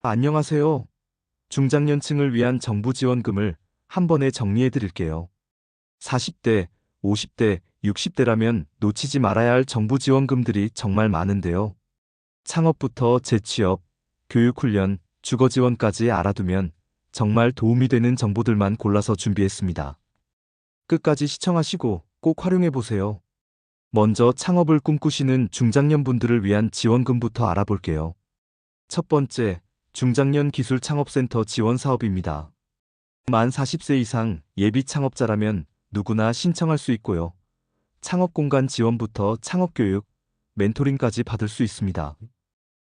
안녕하세요. 중장년층을 위한 정부 지원금을 한 번에 정리해 드릴게요. 40대, 50대, 60대라면 놓치지 말아야 할 정부 지원금들이 정말 많은데요. 창업부터 재취업, 교육훈련, 주거 지원까지 알아두면 정말 도움이 되는 정보들만 골라서 준비했습니다. 끝까지 시청하시고 꼭 활용해 보세요. 먼저 창업을 꿈꾸시는 중장년 분들을 위한 지원금부터 알아볼게요. 첫 번째, 중장년 기술 창업센터 지원 사업입니다. 만 40세 이상 예비 창업자라면 누구나 신청할 수 있고요. 창업 공간 지원부터 창업 교육, 멘토링까지 받을 수 있습니다.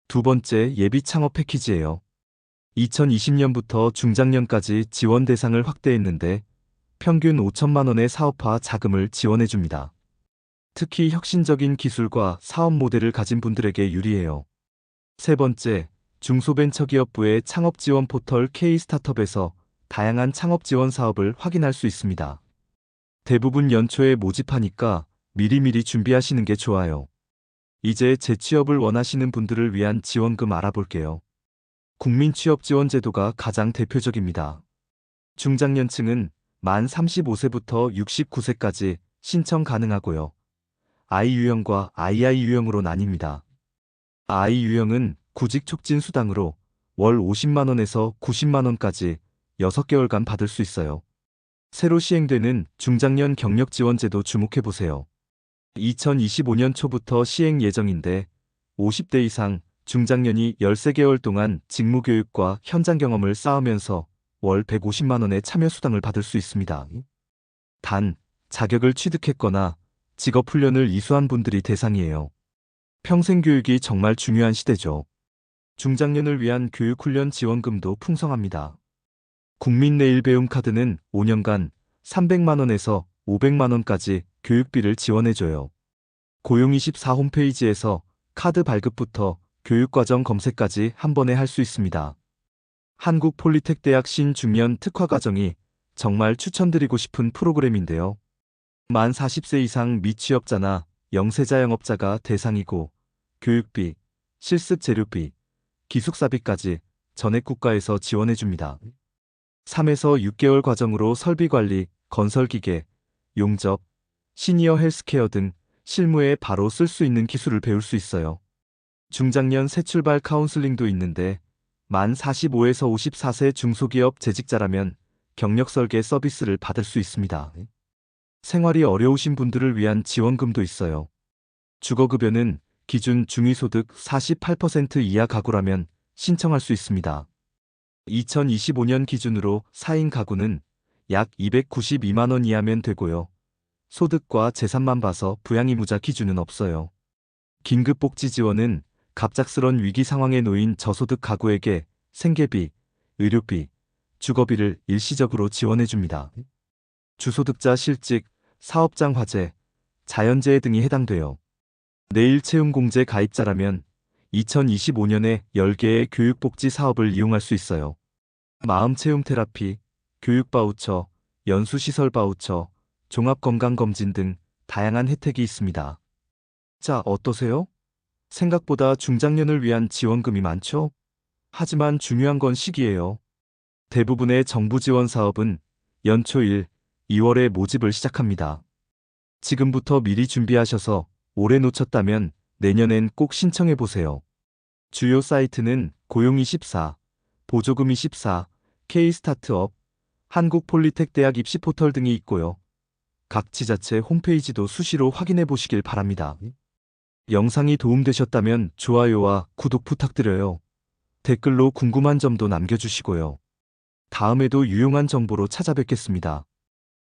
두 번째 예비 창업 패키지예요. 2020년부터 중장년까지 지원 대상을 확대했는데 평균 5천만 원의 사업화 자금을 지원해 줍니다. 특히 혁신적인 기술과 사업 모델을 가진 분들에게 유리해요. 세 번째, 중소벤처기업부의 창업 지원 포털 K-스타트업에서 다양한 창업 지원 사업을 확인할 수 있습니다. 대부분 연초에 모집하니까 미리미리 준비하시는 게 좋아요. 이제 재취업을 원하시는 분들을 위한 지원금 알아볼게요. 국민취업지원제도가 가장 대표적입니다. 중장년층은 만 35세부터 69세까지 신청 가능하고요. I 유형과 II 유형으로 나뉩니다. I 유형은 구직 촉진 수당으로 월 50만원에서 90만원까지 6개월간 받을 수 있어요. 새로 시행되는 중장년 경력 지원제도 주목해보세요. 2025년 초부터 시행 예정인데 50대 이상 중장년이 13개월 동안 직무교육과 현장 경험을 쌓으면서 월 150만원의 참여수당을 받을 수 있습니다. 단, 자격을 취득했거나 직업훈련을 이수한 분들이 대상이에요. 평생교육이 정말 중요한 시대죠. 중장년을 위한 교육훈련 지원금도 풍성합니다. 국민 내일 배움 카드는 5년간 300만원에서 500만원까지 교육비를 지원해줘요. 고용24 홈페이지에서 카드 발급부터 교육과정 검색까지 한 번에 할 수 있습니다. 한국 폴리텍 대학 신중년 특화과정이 정말 추천드리고 싶은 프로그램인데요. 만 40세 이상 미취업자나 영세자 영업자가 대상이고 교육비, 실습 재료비, 기숙사비까지 전액 국가에서 지원해줍니다. 3에서 6개월 과정으로 설비관리, 건설기계, 용접, 시니어 헬스케어 등 실무에 바로 쓸 수 있는 기술을 배울 수 있어요. 중장년 새 출발 카운슬링도 있는데 만 45에서 54세 중소기업 재직자라면 경력 설계 서비스를 받을 수 있습니다. 생활이 어려우신 분들을 위한 지원금도 있어요. 주거급여는 기준 중위소득 48% 이하 가구라면 신청할 수 있습니다. 2025년 기준으로 4인 가구는 약 292만원 이하면 되고요. 소득과 재산만 봐서 부양의무자 기준은 없어요. 긴급복지 지원은 갑작스런 위기 상황에 놓인 저소득 가구에게 생계비, 의료비, 주거비를 일시적으로 지원해줍니다. 주소득자 실직, 사업장 화재, 자연재해 등이 해당돼요. 내일 채용공제 가입자라면 2025년에 10개의 교육복지 사업을 이용할 수 있어요. 마음채움 테라피, 교육바우처, 연수시설 바우처, 종합건강검진 등 다양한 혜택이 있습니다. 자, 어떠세요? 생각보다 중장년을 위한 지원금이 많죠? 하지만 중요한 건 시기예요. 대부분의 정부 지원 사업은 연초 1, 2월에 모집을 시작합니다. 지금부터 미리 준비하셔서 올해 놓쳤다면 내년엔 꼭 신청해 보세요. 주요 사이트는 고용24, 보조금24, K스타트업, 한국폴리텍대학 입시 포털 등이 있고요. 각 지자체 홈페이지도 수시로 확인해 보시길 바랍니다. 영상이 도움되셨다면 좋아요와 구독 부탁드려요. 댓글로 궁금한 점도 남겨주시고요. 다음에도 유용한 정보로 찾아뵙겠습니다.